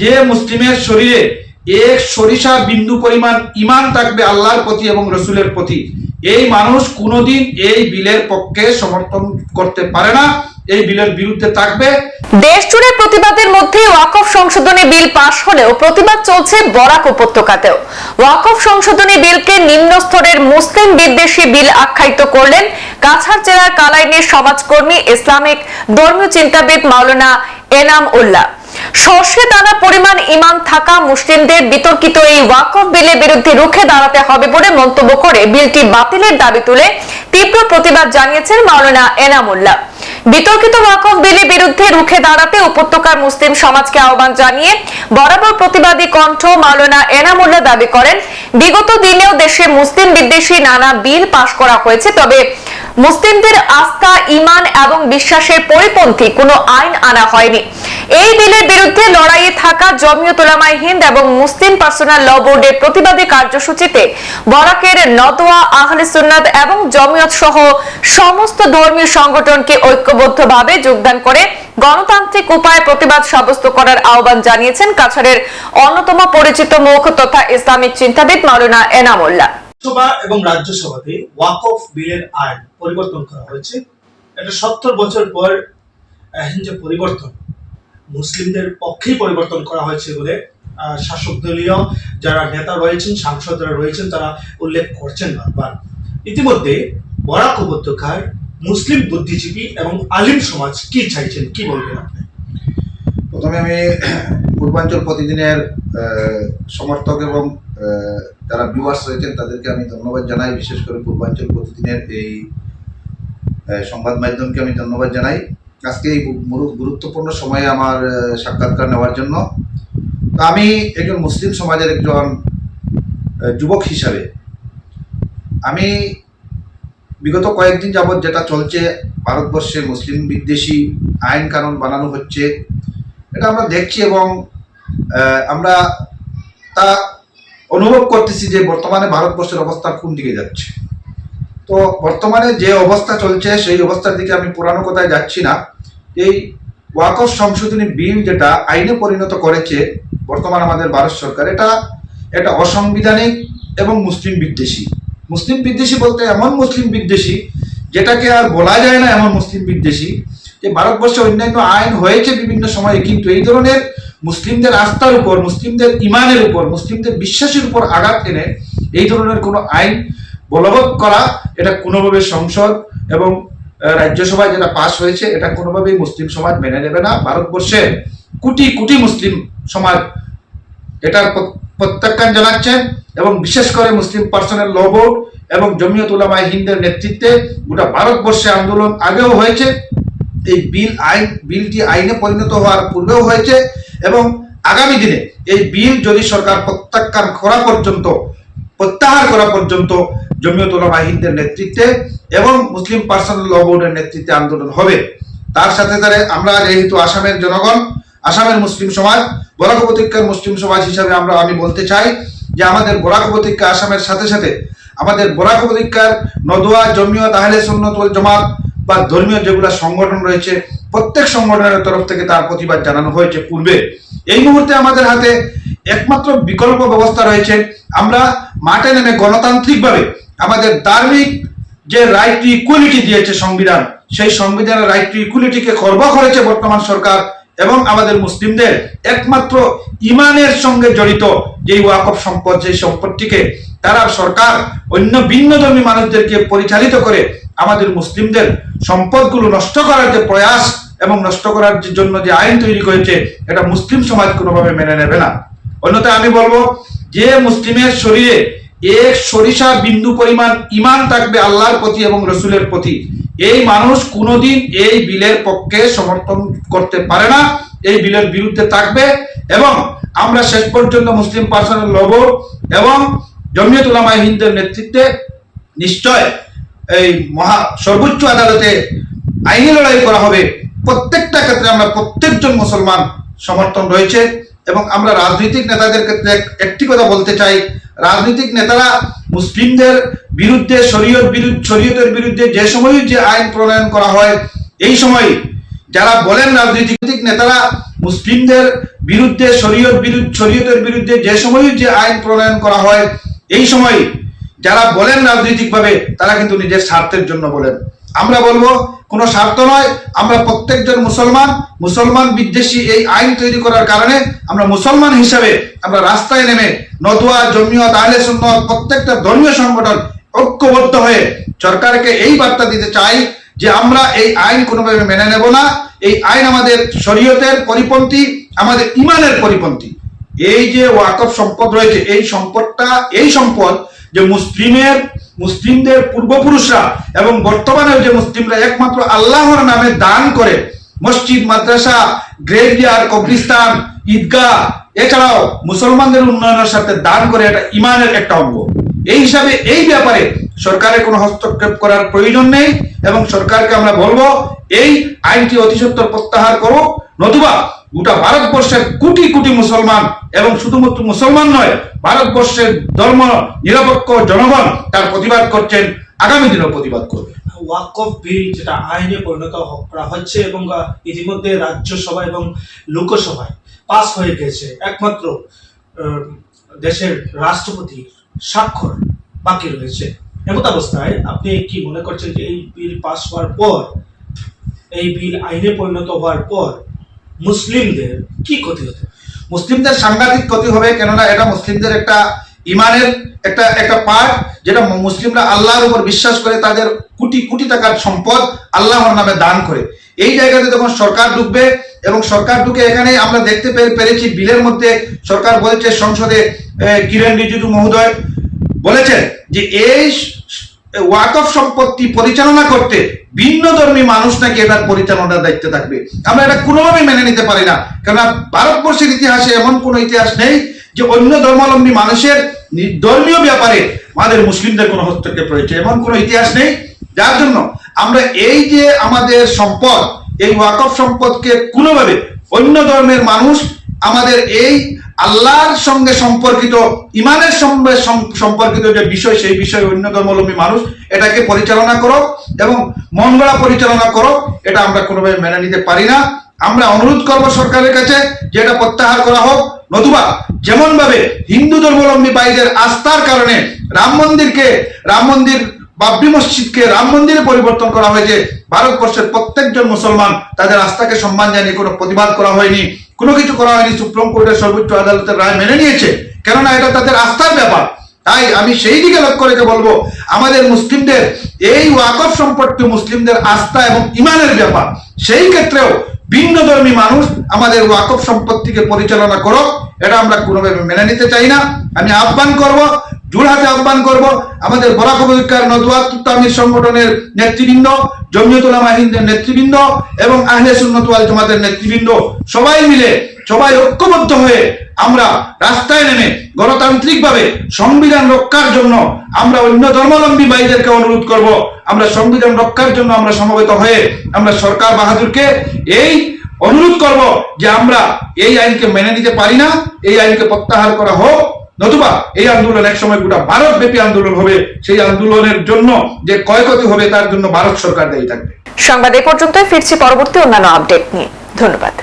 যে মুসলিমের শরীরে এক সরিষা বিন্দু পরিমাণ ইমান থাকবে আল্লাহর প্রতি এবং রসুলের প্রতি, এই মানুষ কোনোদিন এই বিলের পক্ষে সমর্থন করতে পারে না, এই বিলের বিরুদ্ধে থাকবে। দেশ জুড়ে প্রতিবাদের মধ্যে ওয়াকফ সংশোধনী বিল পাশ হলেও প্রতিবাদ চলছে বরাক উপত্যকাতেও। ওয়াকফ সংশোধনী বিলকে নিম্ন স্তরের মুসলিম বিদ্বেষী বিল আখ্যায়িত করলেন কাছাড় জেলার কালাইনের সমাজকর্মী ইসলামিক ধর্মীয় চিন্তাবিদ মাওলানা এনাম উল্লাহ। সর্ষে দানা পরিমাণ ইমান থাকা মুসলিমদের বিতর্কিত এই ওয়াকফ বিলের বিরুদ্ধে রুখে দাঁড়াতে হবে বলে মন্তব্য করে বিলটি বাতিলের দাবি তুলে তীব্র প্রতিবাদ জানিয়েছেন মাওলানা এনামুল্লাহ। বিতর্কিত ওয়াকফ বিলের বিরুদ্ধে রুখে দাঁড়াতে উপত্যকার মুসলিম সমাজকে আহ্বান জানিয়ে বরাবর প্রতিবাদী কণ্ঠ মাওলানা এনামুল্লাহ দাবি করেন, বিগত দিনেও দেশে মুসলিম বিদ্বেষী নানা বিল পাশ করা হয়েছে, তবে মুসলিমদের আস্থা, ইমান এবং বিশ্বাসের পরিপন্থী কোনো আইন আনা হয়নি। এই বিলের বিরুদ্ধে লড়াইয়ে থাকা জমিয়ত উলামায়ে হিন্দ এবং মুসলিম পার্সোনাল ল বোর্ডের প্রতিবাদী কার্যসূচিতে বরাকের নদোয়া আহলে সুন্নাত এবং জমিয়ত সহ সমস্ত ধর্মীয় সংগঠনকে ঐক্যবদ্ধভাবে যোগদান করে গণতান্ত্রিক উপায়ে প্রতিবাদ সাব্যস্ত করার আহ্বান জানিয়েছেন কাছাড়ের অন্যতম পরিচিত মুখ তথা ইসলামিক চিন্তাবিদ মাওলানা এনামুল্লাহ। লোকসভা এবং রাজ্যসভাতে ওয়াকফ বিলের আইন পরিবর্তন করা হয়েছে। এটা সত্তর বছর পর পরিবর্তন। মুসলিমদের পক্ষেই পরিবর্তন করা হয়েছে বলে শাসক দলীয় যারা নেতা রয়েছেন, সাংসদরা রয়েছেন, তারা উল্লেখ করছেন বারবার। ইতিমধ্যে বরাক উপত্যকার মুসলিম বুদ্ধিজীবী এবং আলিম সমাজ কি চাইছেন, কি বলবেন আপনি? প্রথমে আমি পূর্বাঞ্চল প্রতিদিনের সমর্থক এবং যারা ভিউয়ার্স রয়েছেন, তাদেরকে আমি ধন্যবাদ জানাই। বিশেষ করে পূর্বাঞ্চল প্রতিদিনের এই সংবাদ মাধ্যমকে আমি ধন্যবাদ জানাই। আজকে এই গুরুত্বপূর্ণ সময়ে আমার সাক্ষাৎকার নেওয়ার জন্য। তো আমি একজন মুসলিম সমাজের একজন যুবক হিসাবে আমি বিগত কয়েকদিন যাবৎ যেটা চলছে, ভারতবর্ষে মুসলিম বিদ্বেষী আইন কানুন বানানো হচ্ছে, এটা আমরা দেখছি এবং আমরা তা অনুভব করতেছি যে বর্তমানে ভারতবর্ষের অবস্থা কোন দিকে যাচ্ছে। তো বর্তমানে যে অবস্থা চলছে, সেই অবস্থার দিকে আমি পুরানো কথায় যাচ্ছি না। এই ওয়াকফ সংশোধনী বিল যেটা আইনে পরিণত করেছে বর্তমান আমাদের ভারত সরকার, এটা এটা অসাংবিধানিক এবং মুসলিম বিদ্বেষী। মুসলিম বিদ্বেষী বলতে এমন মুসলিম বিদ্বেষী, যেটাকে আর বলা যায় না এমন মুসলিম বিদ্বেষী, যে ভারতবর্ষে অন্যান্য আইন হয়েছে বিভিন্ন সময়ে, কিন্তু এই ধরনের মুসলিমদের আস্থার উপর, মুসলিমদের ইমানের উপর, মুসলিমদের বিশ্বাসের উপর আঘাত এনে এই ধরনের কোনো আইন বলবৎ করা, এটা কোনোভাবে সংসদ এবং রাজ্যসভায় যেটা পাশ হয়েছে, এটা কোনোভাবেই মুসলিম সমাজ মেনে নেবে না। ভারতবর্ষে কোটি কোটি মুসলিম সমাজ প্র- প্রত্যাখ্যান জানাচ্ছেন এবং বিশেষ করে মুসলিম পার্সোনাল ল এবং জমিয়ত উলামায়ে হিন্দের নেতৃত্বে গোটা ভারতবর্ষে আন্দোলন আগেও হয়েছে। এই বিল আইন, বিলটি আইনে পরিণত হওয়ার পূর্বেও হয়েছে এবং আগামী দিনে এই বিল যদি সরকার প্রত্যাখ্যান করা পর্যন্ত, প্রত্যাহার করা পর্যন্ত জমিয়ত উলামা হিন্দের নেতৃত্বে এবং মুসলিম পার্সোনাল ল বোর্ডের নেতৃত্বে আন্দোলন হবে। তার সাথে সাথে আমরা যেহেতু আসামের জনগণ, আসামের মুসলিম সমাজ বরাক উপত্যকার মুসলিম সমাজ হিসাবে আমরা আমি বলতে চাই যে আমাদের বরাক উপত্যকা আসামের সাথে সাথে আমাদের বরাক উপত্যকার নদুয়া, জমিয়ত, আহলে সুন্নত ওয়াল জামাত বা ধর্মীয় যেগুলো সংগঠন রয়েছে, প্রত্যেক সংগঠনের তরফ থেকে তার প্রতিবাদ জানানো হয়েছে পূর্বে। এই মুহূর্তে আমাদের হাতে একমাত্র বিকল্প ব্যবস্থা রয়েছে। আমরা মাঠে নেমে গণতান্ত্রিকভাবে আমাদের ধার্মিক যে রাইট টু ইকুয়ালিটি দিয়েছে সংবিধান, সেই সংবিধানের রাইট টু ইকুয়ালিটিকে খর্ব করেছে বর্তমান সরকার এবং আমাদের মুসলিমদের একমাত্র ইমানের সঙ্গে জড়িত যে ওয়াকফ সম্পদ সেই সম্পদটিকে তারা সরকার অন্য ভিন্ন ধর্মী মানুষদেরকে পরিচালিত করে আমাদের মুসলিমদের সম্পদগুলো নষ্ট করার যে প্রয়াস এবং নষ্ট করার জন্য যে আইন তৈরি করেছে, এটা মুসলিম সমাজ কোনোভাবে মেনে নেবে না। অন্যথায় আমি বলব, যে মুসলিমের শরীরে এক সরিষা বিন্দু পরিমাণ ইমান থাকবে আল্লাহর প্রতি এবং রসুলের প্রতি। এই মানুষ কোনোদিন এই বিলের পক্ষে সমর্থন করতে পারে না, এই বিলের বিরুদ্ধে থাকবে এবং আমরা শেষ পর্যন্ত মুসলিম পার্সনের লব এবং জমিয়ত উলামায়ে হিন্দের নেতৃত্বে নিশ্চয় এই মহা সর্বোচ্চ আদালতে আইনি লড়াই করা হবে। প্রত্যেকটা ক্ষেত্রে আমরা প্রত্যেকজন মুসলমান সমর্থন রয়েছে এবং আমরা রাজনৈতিক নেতাদের ক্ষেত্রে একটি কথা বলতে চাই রাজনৈতিক নেতারা মুসলিমদের বিরুদ্ধে, শরীয়ত বিরুদ্ধে, শরীয়তের বিরুদ্ধে যে সময় যে আইন প্রণয়ন করা হয়, এই সময় যারা বলেন রাজনৈতিক নেতারা মুসলিমদের বিরুদ্ধে, শরীয়ত বিরুদ্ধে, শরীয়তের বিরুদ্ধে যে সময় যে আইন প্রণয়ন করা হয়, এই সময় যারা বলেন রাজনৈতিকভাবে, তারা কিন্তু নিজের স্বার্থের জন্য বলেন। আমরা বলব, কোনো স্বার্থ নয়। আমরা প্রত্যেকজন মুসলমান মুসলমান বিদ্বেষী এই আইন তৈরি করার কারণে আমরা মুসলমান হিসাবে আমরা রাস্তায় নেমে নদুয়া জমিয়ত, আহলে সুন্নত প্রত্যেকটা ধর্মীয় সংগঠন ঐক্যবদ্ধ হয়ে সরকারকে এই বার্তা দিতে চাই যে আমরা এই আইন কোনোভাবে মেনে নেব না। এই আইন আমাদের শরীয়তের পরিপন্থী, আমাদের ইমানের পরিপন্থী। এই যে ওয়াকফ সম্পদ রয়েছে, এই সম্পদটা, এই সম্পদ যে মুসলিমের মুসলিমদের পূর্বপুরুষরা এবং বর্তমানে যে মুসলিমরা একমাত্র আল্লাহর নামে দান করে, মসজিদ, মাদ্রাসা, গ্রেভিয়ার কবরিস্তান ঈদগাহ, এছাড়াও মুসলমানদের উন্নয়নের সাথে দান করে এটা ইমানের একটা অঙ্গ। এই হিসাবে এই ব্যাপারে সরকারের কোনো হস্তক্ষেপ করার প্রয়োজন নেই এবং সরকারকে আমরা বলব, এই আইনটি অতি সত্বর প্রত্যাহার করো নতুবা গোটা ভারতবর্ষের কোটি কোটি মুসলমান এবং শুধুমাত্র মুসলমান নয়, ভারতবর্ষের ধর্ম নিরপেক্ষ জনগণ তার প্রতিবাদ করছেন, আগামী দিনেও প্রতিবাদ করবে। ওয়াকফ বিল যেটা আইনে পরিণত করা হচ্ছে এবং ইতিমধ্যে রাজ্যসভা এবং লোকসভায় পাস হয়ে গেছে। একমাত্র দেশের রাষ্ট্রপতির স্বাক্ষর বাকি রয়েছে। এমত অবস্থায় আপনি কি মনে করছেন যে এই বিল পাস হওয়ার পর, এই বিল আইনে পরিণত হওয়ার পর মুসলিমদের কি ক্ষতি হতে মুসলিমদের সাংঘাতিক ক্ষতি হবে কেননা এটা মুসলিমদের একটা ইমানের একটা একটা পার্ট যেটা মুসলিমরা আল্লাহর উপর বিশ্বাস করে তাদের কোটি কোটি টাকার সম্পদ আল্লাহর নামে দান করে। এই জায়গাতে যখন সরকার ঢুকবে এবং সরকার ঢুকে এখানে আমরা দেখতে পেরেছি, বিলের মধ্যে সরকার বলেছে সংসদে কিরেন রিজিজু মহোদয় বলেছেন যে এই ওয়াকফ সম্পত্তি পরিচালনা করতে ভিন্ন ধর্মী মানুষ নাকি এটার পরিচালনার দায়িত্বে থাকবে? আমরা এটা কোনোভাবে মেনে নিতে পারি না। কেননা ভারতবর্ষের ইতিহাসে এমন কোনো ইতিহাস নেই যে অন্য ধর্মাবলম্বী মানুষের ধর্মীয় ব্যাপারে আমাদের মুসলিমদের কোনো হস্তক্ষেপ রয়েছে। এমন কোনো ইতিহাস নেই। যার জন্য আমরা এই যে আমাদের সম্পদ, এই ওয়াকফ সম্পদকে কোনোভাবে অন্য ধর্মের মানুষ আমাদের এই আল্লাহর সঙ্গে সম্পর্কিত, ইমানের সঙ্গে সম্পর্কিত যে বিষয়, সেই বিষয়ে অন্য ধর্মাবলম্বী মানুষ, এটাকে পরিচালনা করো এবং মন গড়া পরিচালনা করো এটা আমরা কোনোভাবে মেনে নিতে পারি না। আমরা অনুরোধ করব সরকারের কাছে যে এটা প্রত্যাহার করা হোক। নতুবা যেমন ভাবে হিন্দু ধর্মাবলম্বী ভাইদের আস্থার কারণে রাম মন্দিরকে, রাম মন্দির, বাবরি মসজিদকে রাম মন্দিরে পরিবর্তন করা হয়েছে, ভারতবর্ষের প্রত্যেকজন মুসলমান তাদের আস্থাকে সম্মান জানিয়ে কোনো প্রতিবাদ করা হয়নি। কোনো কিছু করা হয়নি, সুপ্রিম কোর্টের সর্বোচ্চ আদালতের রায় মেনে নিয়েছে। কেননা এটা তাদের আস্থার ব্যাপার। তাই আমি সেই দিকে লক্ষ্য রেখে বলব, আমাদের মুসলিমদের এই ওয়াকফ সম্পর্কে মুসলিমদের আস্থা এবং ইমানের ব্যাপার। সেই ক্ষেত্রেও ভিন্ন ধর্মী মানুষ আমাদের ওয়াকফ সম্পত্তিকে পরিচালনা করো এটা আমরা কোনোভাবে মেনে নিতে চাই না। আমি আহ্বান করব জোড়হাতে আহ্বান করব। আমাদের বরাক উপত্যকার নদওয়াত তামির সংগঠনের নেতৃবৃন্দ জমিয়তুল মাহিন্দের নেতৃবৃন্দ এবং আহলে সুন্নত ওয়াল জামাতের নেতৃবৃন্দ, সবাই মিলে, সবাই ঐক্যবদ্ধ হয়ে আমরা রাস্তায় নেমে গণতান্ত্রিকভাবে সংবিধান রক্ষার জন্য আমরা অন্য ধর্মাবলম্বী ভাইদেরকে অনুরোধ করব। আমরা সংবিধান রক্ষার জন্য আমরা সমবেত হয়ে আমরা সরকার বাহাদুরকে এই অনুরোধ করব যে আমরা এই আইনকে মেনে নিতে পারি না, এই আইনকে প্রত্যাহার করা হোক। নতুবা এই আন্দোলন একসময় গোটা ভারত ব্যাপী আন্দোলন হবে। সেই আন্দোলনের জন্য যে ক্ষয়ক্ষতি হবে, তার জন্য ভারত সরকার দায়ী থাকবে। সংবাদ এ পর্যন্তই, ফিরছি পরবর্তী অন্যান্য আপডেট নিয়ে। ধন্যবাদ।